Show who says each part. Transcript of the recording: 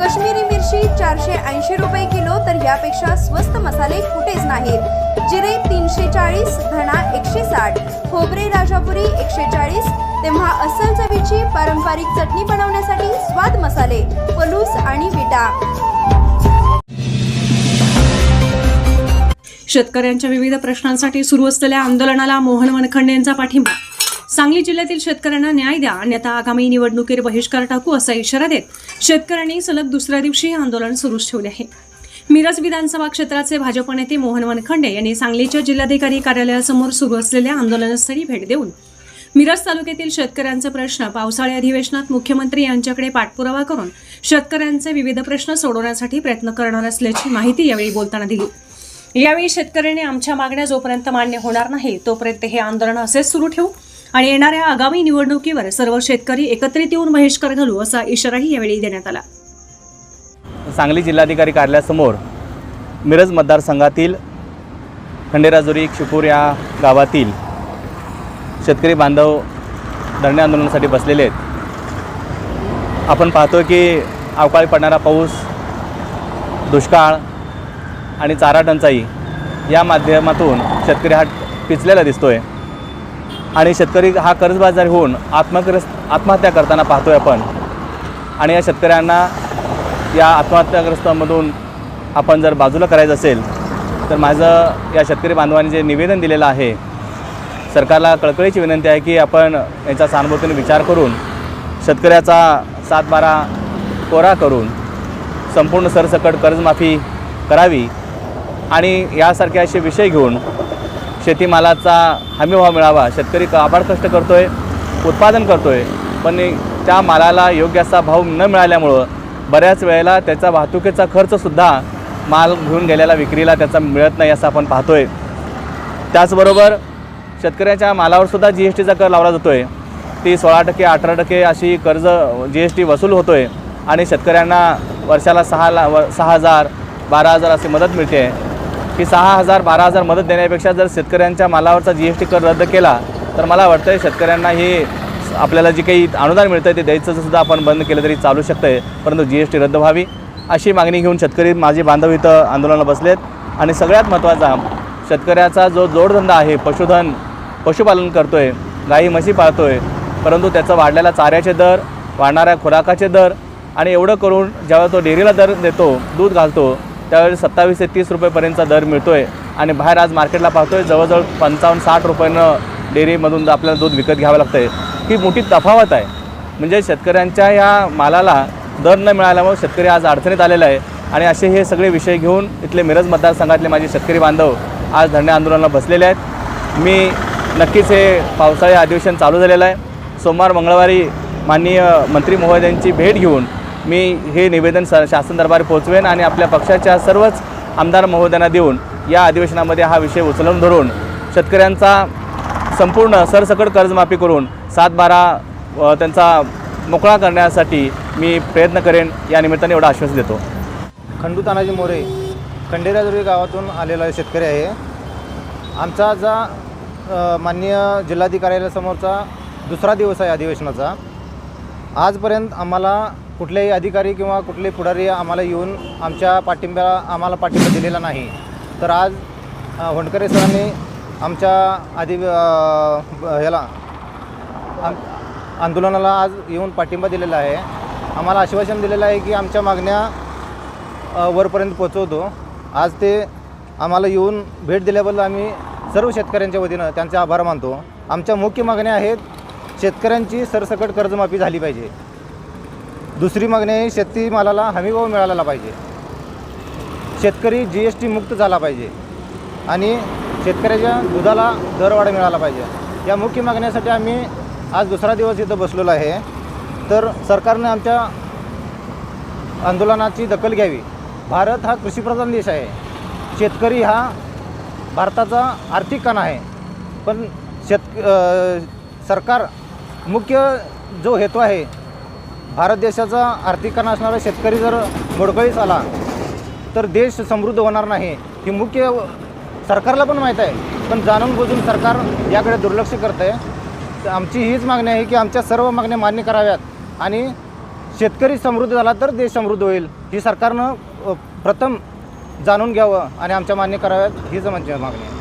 Speaker 1: कश्मीरी मिरची चारशे ऐंशी रुपये किलो तर यापेक्षा स्वस्त मसाले कुठेच नाहीत. जिरे तीनशे चाळीस धणा एकशे साठ खोबरे राजापुरी एकशे चाळीस. तेव्हा अस्सल चवीची पारंपरिक चटणी बनवण्यासाठी स्वाद मसाले पलूस आणि विटा.
Speaker 2: शेतकऱ्यांच्या विविध प्रश्नांसाठी सुरू असलेल्या आंदोलनाला मोहन वनखंडे यांचा पाठिंबा सांगली जिल्ह्यातील शेतकऱ्यांना न्याय द्या अन्यथा आगामी निवडणुकीवर बहिष्कार टाकू असा इशारा देत शेतकऱ्यांनी सलग दुसऱ्या दिवशी आंदोलन सुरूच ठेवले आहे. मिरज विधानसभा क्षेत्राचे भाजप नेते मोहन वनखंडे यांनी सांगलीच्या जिल्हाधिकारी कार्यालयासमोर सुरू असलेल्या आंदोलनस्थळी भेट देऊन मिरज तालुक्यातील शेतकऱ्यांचे प्रश्न पावसाळी अधिवेशनात मुख्यमंत्री यांच्याकडे पाठपुरावा करून शेतकऱ्यांचे विविध प्रश्न सोडवण्यासाठी प्रयत्न करणार असल्याची माहिती यावेळी बोलताना दिली. यावेळी शेतकऱ्यांनी आमच्या मागण्या जोपर्यंत मान्य होणार नाही तोपर्यंत हे आंदोलन असेच सुरू ठेवू. आणि येणाऱ्या आगामी निवडणुकीवर सर्व शेतकरी एकत्रित येऊन बहिष्कार घालू असा इशाराही यावेळी देण्यात आला.
Speaker 3: सांगली जिल्हाधिकारी कार्यालयासमोर मिरज मतदारसंघातील खंडेराजुरी शिपूर या गावातील शेतकरी बांधव धरणे आंदोलनासाठी बसलेले आहेत. आपण पाहतो की अवकाळी पडणारा पाऊस दुष्काळ आणि चारा टंचाई या माध्यमातून शेतकरी हा पिचलेला दिसतो आहे आणि शेतकरी हा कर्जबाजारी होऊन आत्मग्रस्त आत्महत्या करताना पाहतोय आपण. आणि या शेतकऱ्यांना या आत्महत्याग्रस्तामधून आपण जर बाजूला करायचं असेल तर माझं या शेतकरी बांधवांनी जे निवेदन दिलेलं आहे सरकारला कळकळीची विनंती आहे की आपण याचा सहानुभूतीने विचार करून शेतकऱ्याचा सातबारा कोरा करून संपूर्ण सरसकट कर्जमाफी करावी आणि यासारखे असे विषय घेऊन शेतीमालाचा हमीभाव मिळावा. शेतकरी काबाड कष्ट करतो आहे उत्पादन करतो आहे पण त्या मालाला योग्य असा भाव न मिळाल्यामुळं बऱ्याच वेळेला त्याचा वाहतुकीचा खर्चसुद्धा माल घेऊन गेलेला विक्रीला त्याचा मिळत नाही असं आपण पाहतो आहे त्याचबरोबर शेतकऱ्याच्या मालावरसुद्धा जी एस टीचा कर लावला जातो आहे ती सोळा टक्के अठरा टक्के अशी कर्ज जी एस टी वसूल होतो आहे आणि शेतकऱ्यांना वर्षाला सहा ला व सहा हजार बारा हजार अशी मदत मिळते. की सहा हजार बारा हजार मदत देण्यापेक्षा जर शेतकऱ्यांच्या मालावरचा जी एस टी कर रद्द केला तर मला वाटतं शेतकऱ्यांना हे आपल्याला जे काही अनुदान मिळतं आहे ते द्यायचं सुद्धा आपण बंद केलं तरी चालू शकतं आहे परंतु जी एस टी रद्द व्हावी अशी मागणी घेऊन शेतकरी माझे बांधव इथं आंदोलनाला बसलेत. आणि सगळ्यात महत्त्वाचा शेतकऱ्याचा जो जोडधंदा आहे पशुधन पशुपालन करतो आहे गाई म्हशी पाळतो आहे परंतु त्याचं वाढलेला चाऱ्याचे दर वाढणाऱ्या खुराकाचे दर आणि एवढं करून जेव्हा तो डेअरीला दर देतो दूध घालतो त्यावेळी सत्तावीस ते तीस रुपयेपर्यंतचा दर मिळतो आहे आणि बाहेर आज मार्केटला पाहतो आहे जवळजवळ पंचावन्न साठ रुपयानं डेअरीमधून आपल्याला दूध विकत घ्यावं लागतं आहे ही मोठी तफावत आहे. म्हणजे शेतकऱ्यांच्या या मालाला दर न मिळाल्यामुळे शेतकरी आज अडचणीत आलेला आहे. आणि असे हे सगळे विषय घेऊन इथले मिरज मतदारसंघातले माझे शेतकरी बांधव आज धरणे आंदोलनाला बसलेले आहेत. मी नक्कीच हे पावसाळी अधिवेशन चालू झालेलं आहे. सोमवार मंगळवारी माननीय मंत्री महोदयांची भेट घेऊन मी हे निवेदन स शासन दरबारी पोहोचवेन आणि आपल्या पक्षाच्या सर्वच आमदार महोदयांना देऊन या अधिवेशनामध्ये हा विषय उचलून धरून शेतकऱ्यांचा संपूर्ण सरसकट कर्जमाफी करून सात बारा त्यांचा मोकळा करण्यासाठी मी प्रयत्न करेन या निमित्ताने एवढा आश्वास देतो.
Speaker 4: खंडू तानाजी मोरे खंडेराजुरी गावातून आलेला शेतकरी आहे. आमचा जा माननीय जिल्हाधिकाऱ्यासमोरचा दुसरा दिवस आहे अधिवेशनाचा. आजपर्यंत आम्हाला कुठलेही अधिकारी किंवा कुठलेही पुढारी आम्हाला येऊन आमच्या पाठिंब्या आम्हाला पाठिंबा दिलेला नाही. तर आज अ, होंडकरे सरांनी आमच्या आधी ह्याला आम आंदोलनाला आज येऊन पाठिंबा दिलेला आहे. आम्हाला आश्वासन दिलेलं आहे की आमच्या मागण्या वरपर्यंत पोचवतो आज ते आम्हाला येऊन भेट दिल्याबद्दल आम्ही सर्व शेतकऱ्यांच्या वतीनं त्यांचे आभार मानतो. आमच्या मुख्य मागण्या आहेत शेतकऱ्यांची सरसकट कर्जमाफी झाली पाहिजे. दुसरी मागणी आहे शेतीमालाला हमीभाव मिळाला पाहिजे. शेतकरी जी एस टी मुक्त झाला पाहिजे. आणि शेतकऱ्याच्या दुधाला दरवाढ मिळाला पाहिजे. या मुख्य मागण्यासाठी आम्ही आज दुसरा दिवस इथं बसलेलो आहे. तर सरकारने आमच्या आंदोलनाची दखल घ्यावी. भारत हा कृषीप्रधान देश आहे. शेतकरी हा भारताचा आर्थिक कणा आहे. पण शेत सरकार मुख्य जो हेतू आहे भारत देशाचा आर्थिकरण असणारा शेतकरी जर मोडकळीस आला तर देश समृद्ध होणार नाही. ही मुख्य सरकारला पण माहीत आहे पण जाणून बुजून सरकार याकडे दुर्लक्ष करतं आहे आमची हीच मागणी आहे की आमच्या सर्व मागण्या मान्य कराव्यात आणि शेतकरी समृद्ध झाला तर देश समृद्ध होईल. ही सरकारनं प्रथम जाणून घ्यावं आणि आमच्या मान्य कराव्यात. हीच आमची मागणी आहे.